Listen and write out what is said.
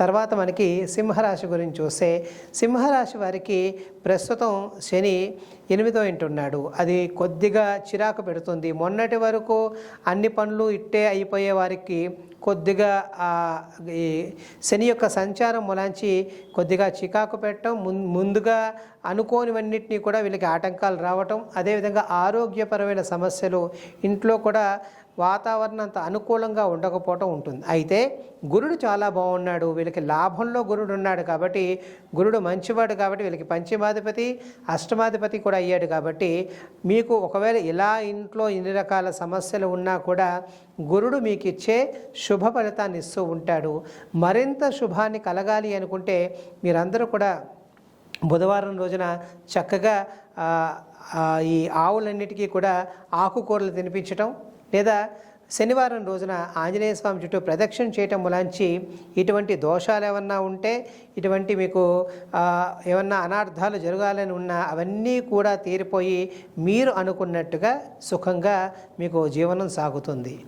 తర్వాత మనకి సింహరాశి గురించి చూస్తే సింహరాశి వారికి ప్రస్తుతం శని ఎనిమిదో ఇంటున్నాడు అది కొద్దిగా చిరాకు పెడుతుంది. మొన్నటి వరకు అన్ని పనులు ఇట్టే అయిపోయే వారికి కొద్దిగా ఈ శని యొక్క సంచారం ములాంచి కొద్దిగా చికాకు పెట్టడం ముం- ముందుగా అనుకోనివన్నిటినీ కూడా వీళ్ళకి ఆటంకాలు రావటం అదేవిధంగా ఆరోగ్యపరమైన సమస్యలు ఇంట్లో కూడా వాతావరణం అంత అనుకూలంగా ఉండకపోవటం ఉంటుంది. అయితే గురుడు చాలా బాగున్నాడు. వీళ్ళకి లాభంలో గురుడు ఉన్నాడు కాబట్టి గురుడు మంచివాడు కాబట్టి వీళ్ళకి పంచమాధిపతి అష్టమాధిపతి కూడా అయ్యాడు కాబట్టి మీకు ఒకవేళ ఇలా ఇంట్లో ఇన్ని రకాల సమస్యలు ఉన్నా కూడా గురుడు మీకు ఇచ్చే శుభ ఫలితాన్ని ఇస్తూ ఉంటాడు. మరింత శుభాన్ని కలగాలి అనుకుంటే మీరందరూ కూడా బుధవారం రోజున చక్కగా ఈ ఆవులన్నిటికీ కూడా ఆకుకూరలు తినిపించటం లేదా శనివారం రోజున ఆంజనేయ స్వామి చుట్టూ ప్రదక్షిణ చేయటం మూలాంచి ఇటువంటి దోషాలు ఏమన్నా ఉంటే ఇటువంటి మీకు ఏమన్నా అనార్థాలు జరగాలని ఉన్నా అవన్నీ కూడా తీరిపోయి మీరు అనుకున్నట్టుగా సుఖంగా మీకు జీవనం సాగుతుంది.